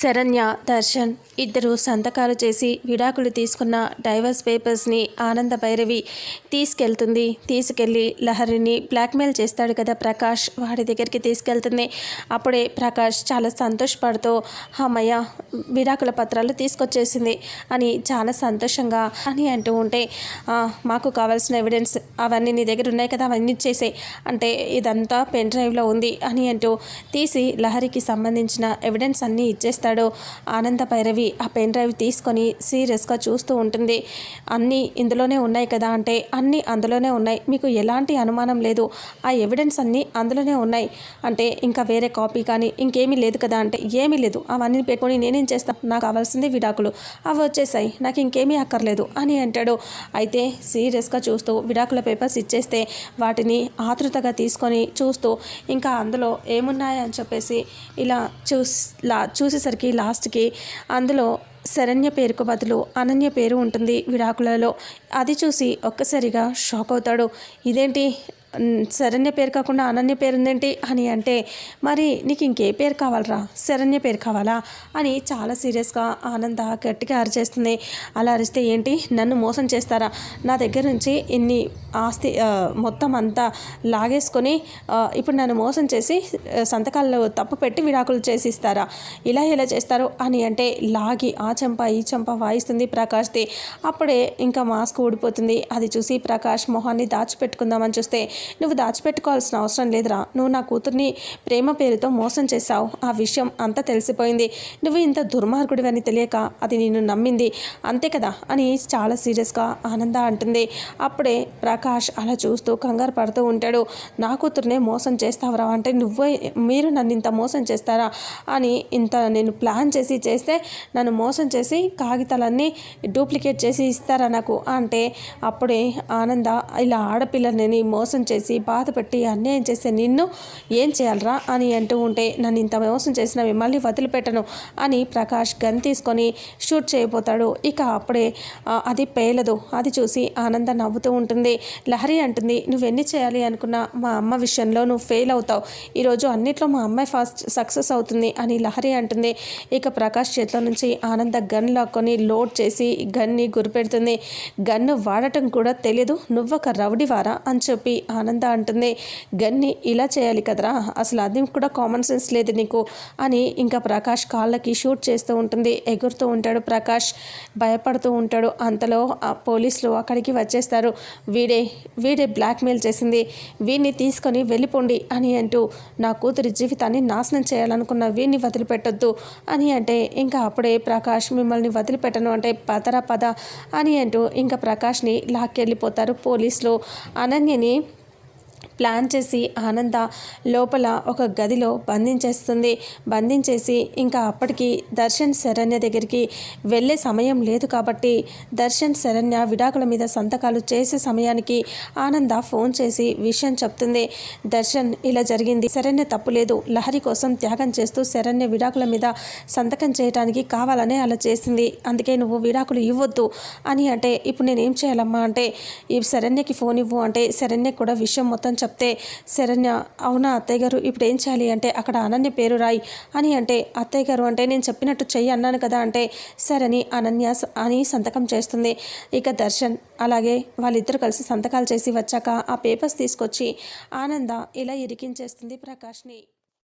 శరణ్య దర్శన్ ఇద్దరు సంతకాలు చేసి విడాకులు తీసుకున్న డైవర్స్ పేపర్స్ని ఆనంద భైరవి తీసుకెళ్తుంది. తీసుకెళ్ళి లహరిని బ్లాక్మెయిల్ చేస్తాడు కదా ప్రకాష్. వాడి దగ్గరికి తీసుకెళ్తుంది. అప్పుడే ప్రకాష్ చాలా సంతోషపడుతూ అమ్మయ్య విడాకుల పత్రాలు తీసుకొచ్చేసింది అని చాలా సంతోషంగా అని అంటూ ఉంటే మాకు కావాల్సిన ఎవిడెన్స్ అవన్నీ నీ దగ్గర ఉన్నాయి కదా అవన్నీ ఇచ్చేసే అంటే ఇదంతా పెన్ డ్రైవ్లో ఉంది అని అంటూ తీసి లహరికి సంబంధించిన ఎవిడెన్స్ అన్నీ ఇచ్చేస్తాడు. ఆనంద భైరవి ఆ పెన్ డ్రైవ్ తీసుకొని సీరియస్గా చూస్తూ ఉంటుంది. అన్నీ ఇందులోనే ఉన్నాయి కదా అంటే అన్నీ అందులోనే ఉన్నాయి. మీకు ఎలాంటి అనుమానం లేదు. ఆ ఎవిడెన్స్ అన్నీ అందులోనే ఉన్నాయి. అంటే ఇంకా వేరే కాపీ కానీ ఇంకేమీ లేదు కదా అంటే ఏమీ లేదు. అవన్నీ పెట్టుకొని నేనేం చేస్తాను నాకు కావాల్సింది విడాకులు. అవి వచ్చేసాయి. నాకు ఇంకేమీ అక్కర్లేదు అని అంటాడు. అయితే సీరియస్గా చూస్తూ విడాకుల పేపర్స్ ఇచ్చేస్తే వాటిని ఆతృతగా తీసుకొని చూస్తూ ఇంకా అందులో ఏమున్నాయని చెప్పేసి ఇలా చూస్ లా చూసేసరికి లాస్ట్కి అందులో శరణ్య పేరుకు బదులు అనన్య పేరు ఉంటుంది విడాకులలో. అది చూసి ఒక్కసారిగా షాక్ అవుతాడు. ఇదేంటి? శరణ్య పేరు కాకుండా అనన్య పేరు ఉందేంటి అని అంటే మరి నీకు ఇంకే పేరు కావాలరా? శరణ్య పేరు కావాలా? అని చాలా సీరియస్గా ఆనంద గట్టిగా అరిచేస్తుంది. అలా అరిస్తే ఏంటి? నన్ను మోసం చేస్తారా? నా దగ్గర నుంచి ఇన్ని ఆస్తి మొత్తం అంతా లాగేసుకొని ఇప్పుడు నన్ను మోసం చేసి సంతకాల్లో తప్పు పెట్టి విడాకులు చేసి ఇస్తారా ఇలా ఎలా చేస్తారు అని అంటే లాగి ఆ చెంప ఈ చెంప వాయిస్తుంది ప్రకాష్ది. అప్పుడే ఇంకా మాస్క్ ఊడిపోతుంది. అది చూసి ప్రకాష్ మొహాన్ని దాచిపెట్టుకుందామని చూస్తే నువ్వు దాచిపెట్టుకోవాల్సిన అవసరం లేదురా. నువ్వు నా కూతుర్ని ప్రేమ పేరుతో మోసం చేశావు. ఆ విషయం అంతా తెలిసిపోయింది. నువ్వు ఇంత దుర్మార్గుడివని తెలియక అది నిన్ను నమ్మింది. అంతే కదా? అని చాలా సీరియస్గా ఆనంద అంటుంది. అప్పుడే ప్రకాష్ ప్రకాష్ అలా చూస్తూ కంగారు పడుతూ ఉంటాడు. నా కూతురునే మోసం చేస్తావరా అంటే నువ్వే మీరు నన్ను ఇంత మోసం చేస్తారా అని ఇంత నేను ప్లాన్ చేసి చేస్తే నన్ను మోసం చేసి కాగితాలన్నీ డూప్లికేట్ చేసి ఇస్తారా నాకు? అంటే అప్పుడే ఆనంద ఇలా ఆడపిల్లని మోసం చేసి బాధ పెట్టి అన్యాయం చేస్తే నిన్ను ఏం చేయాలరా అని అంటూ ఉంటే నన్ను ఇంత మోసం చేసిన మిమ్మల్ని వదిలిపెట్టను అని ప్రకాష్ గన్ తీసుకొని షూట్ చేయబోతాడు. ఇక అప్పుడే అది పేలదు. అది చూసి ఆనంద నవ్వుతూ ఉంటుంది. లహరి అంటుంది నువ్వెన్ని చేయాలి అనుకున్నా మా అమ్మ విషయంలో నువ్వు ఫెయిల్ అవుతావు. ఈరోజు అన్నిట్లో మా అమ్మాయి ఫాస్ట్ సక్సెస్ అవుతుంది అని లహరి అంటుంది. ఇక ప్రకాష్ చేతిలో నుంచి ఆనంద గన్ లాక్కొని లోడ్ చేసి గన్ని గురిపెడుతుంది. గన్ను వాడటం కూడా తెలియదు నువ్వొక రౌడీవారా అని చెప్పి ఆనంద అంటుంది. గన్ని ఇలా చేయాలి కదరా అసలు అది కూడా కామన్ సెన్స్ లేదు నీకు అని ఇంకా ప్రకాష్ కాళ్ళకి షూట్ చేస్తూ ఉంటుంది. ఎగురుతూ ఉంటాడు ప్రకాష్ భయపడుతూ ఉంటాడు. అంతలో ఆ పోలీసులు అక్కడికి వచ్చేస్తారు. వీడే వీడే బ్లాక్మెయిల్ చేసింది. వీడిని తీసుకొని వెళ్ళిపోండి అని అంటూ నా కూతురి జీవితాన్ని నాశనం చేయాలనుకున్న వీడిని వదిలిపెట్టొద్దు అని అంటే ఇంకా అప్పుడే ప్రకాష్ మిమ్మల్ని వదిలిపెట్టను అంటే పదరా పద అని అంటూ ఇంకా ప్రకాష్ని లాక్కెళ్ళిపోతారు పోలీసులు. అనన్యని ప్లాన్ చేసి ఆనంద లోపల ఒక గదిలో బంధించేస్తుంది. బంధించేసి ఇంకా అప్పటికి దర్శన్ శరణ్య దగ్గరికి వెళ్ళే సమయం లేదు కాబట్టి దర్శన్ శరణ్య విడాకుల మీద సంతకాలు చేసే సమయానికి ఆనంద ఫోన్ చేసి విషయం చెప్తుంది. దర్శన్ ఇలా జరిగింది. శరణ్య తప్పు లేదు. లహరి కోసం త్యాగం చేస్తూ శరణ్య విడాకుల మీద సంతకం చేయడానికి కావాలనే అలా చేసింది. అందుకే నువ్వు విడాకులు ఇవ్వద్దు అని అంటే ఇప్పుడు నేనేం చేయాలమ్మా? అంటే ఈ శరణ్యకి ఫోన్ ఇవ్వు. అంటే శరణ్య కూడా విషయం మొత్తం చెప్తే శరణ్య అవునా అత్తయ్య గారు? ఇప్పుడు ఏం చేయాలి అంటే అక్కడ అనన్య పేరు రాయి. అని అంటే అత్తయ్య గారు అంటే నేను చెప్పినట్టు చెయ్యి అన్నాను కదా అంటే సరని అనన్య స- అని సంతకం చేస్తుంది. ఇక దర్శన్ అలాగే వాళ్ళిద్దరు కలిసి సంతకాలు చేసి వచ్చాక ఆ పేపర్స్ తీసుకొచ్చి ఆనంద ఇలా ఇరికించేస్తుంది ప్రకాష్ని.